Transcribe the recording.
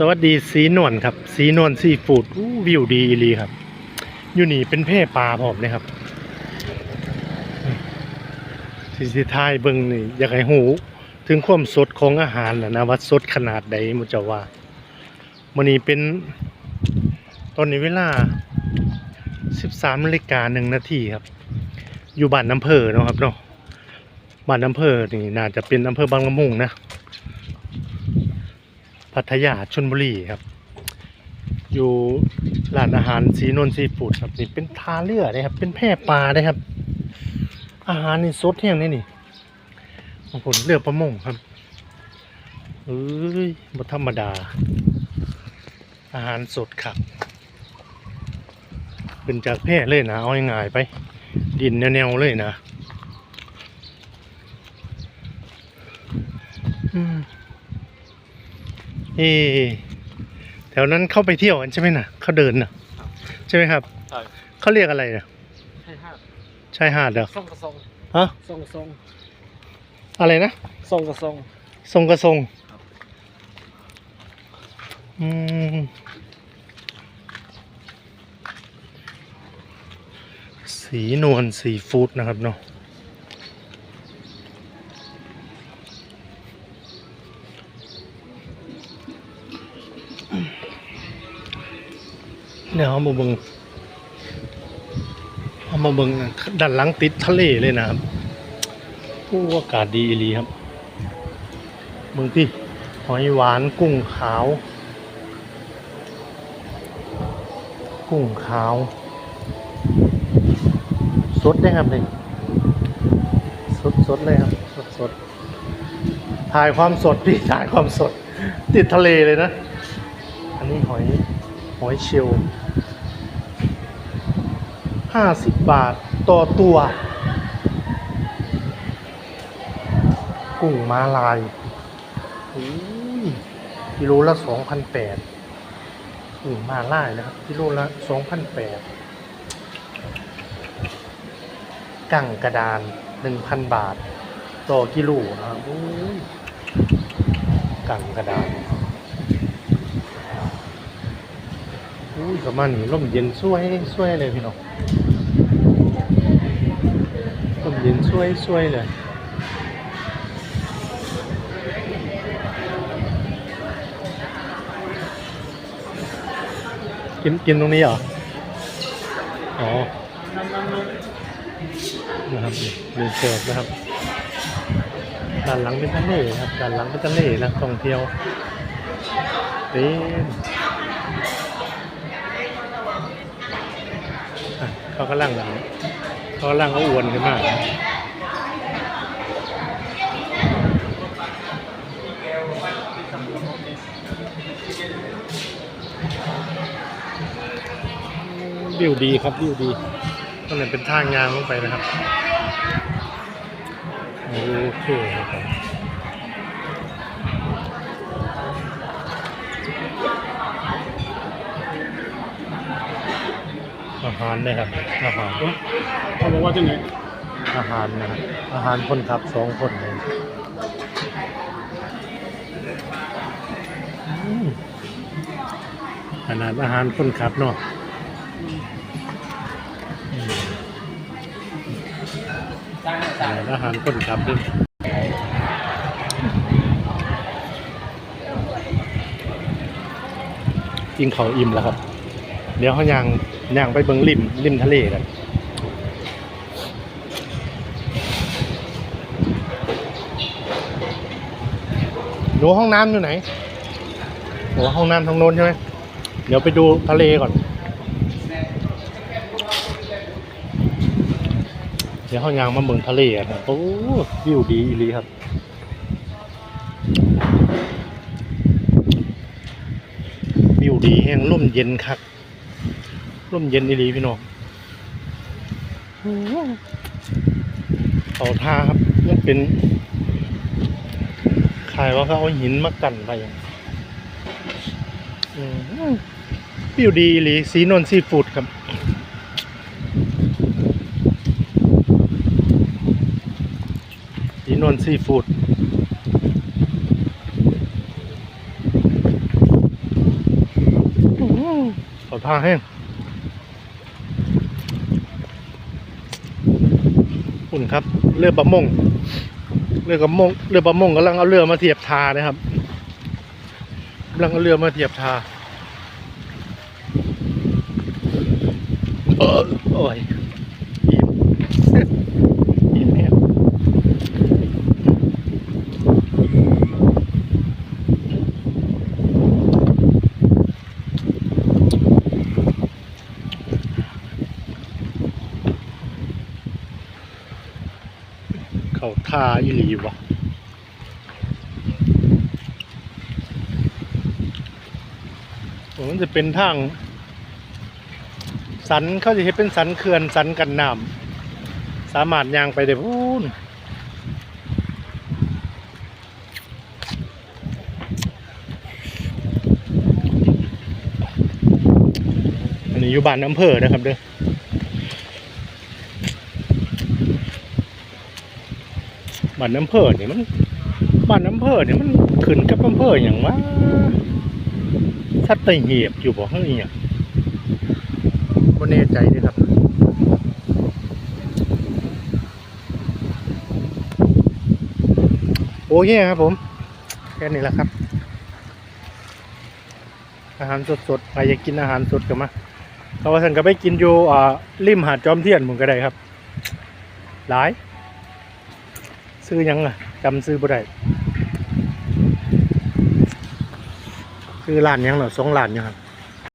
สวัสดีสีนวลครับ สีนวลซีฟูดวิวดีอีหลีครับ อยู่นี่เป็นเพปลาพร้อมเลยครับสิสิทายเบิ่งนี่อยากให้หู ถึงความสดของอาหารนะนะว่าสดขนาดใดมุจะว่ามื้อนี้เป็น ตอนนี้เวลา 13นาฬิกาหนึ่งนาทีครับ อยู่บ้านน้ำเพอเนาะครับเนาะบ้านน้ำเพอนี่น่าจะเป็นอำเภอบางละมุงนะ พัทยาชนบุรีครับ อยู่ร้านอาหารสีนวลซีฟูดครับนี่เป็นทาเรือเลยครับ เป็นแพร่ปลาเลยครับ อาหารนี่สดแห้งนี่นี่บางคนเรือประมงครับเอ้ยบธรรมดา อาหารสดครับเป็นจากแพร่เลยนะเอาง่ายๆไป ดินแนวๆเลยนะ อืม เอะแถวนั้นเข้าไปเที่ยวกันใช่ไหมนะเขาเดินนะใช่ไหมครับใช่เขาเรียกอะไรนะใช่ห้าชายหาดเหรอทรงกระทรงฮะทรงทรงอะไรนะทรงกระทรงทรงกระทรงครับอืมสีนวลสีฟู้ดนะครับเนาะ เดี๋ยเอามาเบิงเอามาเบิงด้านหลังติดทะเลเลยนะครับโอ้อากาศดีอีหลีครับเมืองที่หอยหวานกุ้งขาว กุ้งขาวสดได้ครับเลยสดสดเลยครับสดสดถ่ายความสดพี่ถ่ายความสด ติดทะเลเลยนะ อันนี้หอย หอยเชลล์ ห้าสิบบาทต่อตัวกุ้งมาลายกิโลละสองพันแปดอืมมาลายนะครับ กิโลละสองพันแปดกั่งกระดานหนึ่งพันบาท ต่อกิโลนะครับกั่งกระดานอุ้ยประมาณนี้ร่มเย็นช่วยช่วยเลยพี่น้อง ย็นช่วยช่วยเลยกินกินตรงนี้เหรอ อ๋อ นะครับเรียนเสิร์ฟนะครับ ด้านหลังเป็นทะเลครับ ด้านหลังเป็นทะเลนะท่องเที่ยวเต็มอ่เขากำลังเขา กำลังก็อ้วนขึ้นมากวิวดีครับวิวดีตรงนั้นเป็นทางยางลงไปนะครับ โอเคครับ อาหารนะครับ อาหารเขาบอกว่าจะไหนอาหารนะครับอาหารคนขับสองคนเลยอืมขนาดอาหารคนขับเนาะอืมขนาดอาหารคนขับด้วยกินเขาวอิ่มแล้วครับ เดี๋ยวเขาย่างย่างไปเบิงริมริมทะเลกันดูห้องน้ำอยู่ไหนโอ้ห้องน้ำทางโน้นใช่ไหมเดี๋ยวไปดูทะเลก่อน เดี๋ยวห้องยางมาเมืองทะเลอะครับโอ้วิวดีอีลีครับวิวดีแห้งร่มเย็นคัก ร่มเย็นอีหลีพี่น้องเขาท่าครับมันเป็นขายว่าเขาเอาหินมากันไปอะอืมวิวดีอีหลีสีนนท์ซีฟู้ดครับสีนวลซีฟู้ดเขาท่าแห้ง คุณครับ เรือประมงเรือประมงเรือประมงกำลังเอาเรือมาเทียบทานะครับกำลังเอาเรือมาเทียบทาโอ้ยอิ่ม อิ่มแห้ง เขาทาอีหลีวะมันจะเป็นทางสันเขาจะเห็นเป็นสันเขื่อนสันกันน้ำสามารถย่างไปได้พูนอันนี้อยู่บ้านอำเภอนะครับเด้อ บ้านอำเภอนี่มันบ้านอำเภอนี่มันขึ้นกับอำเภออย่างว่าสัตหีบอยู่บ่เฮ้ยเนี่ยก็แน่ใจด้วยครับโอเคครับผม แค่นี้แหละครับ อาหารสดๆใครอยากกินอาหารสดก็มาเพราะว่าฉันก็ไปกินอยู่ริมหาดจอมเทียนผมก็ได้ครับ หลาย ซื้อยังอะจำซื้อบ่ได้ซื้อร้านยังเหรอสองร้านยู่ครับ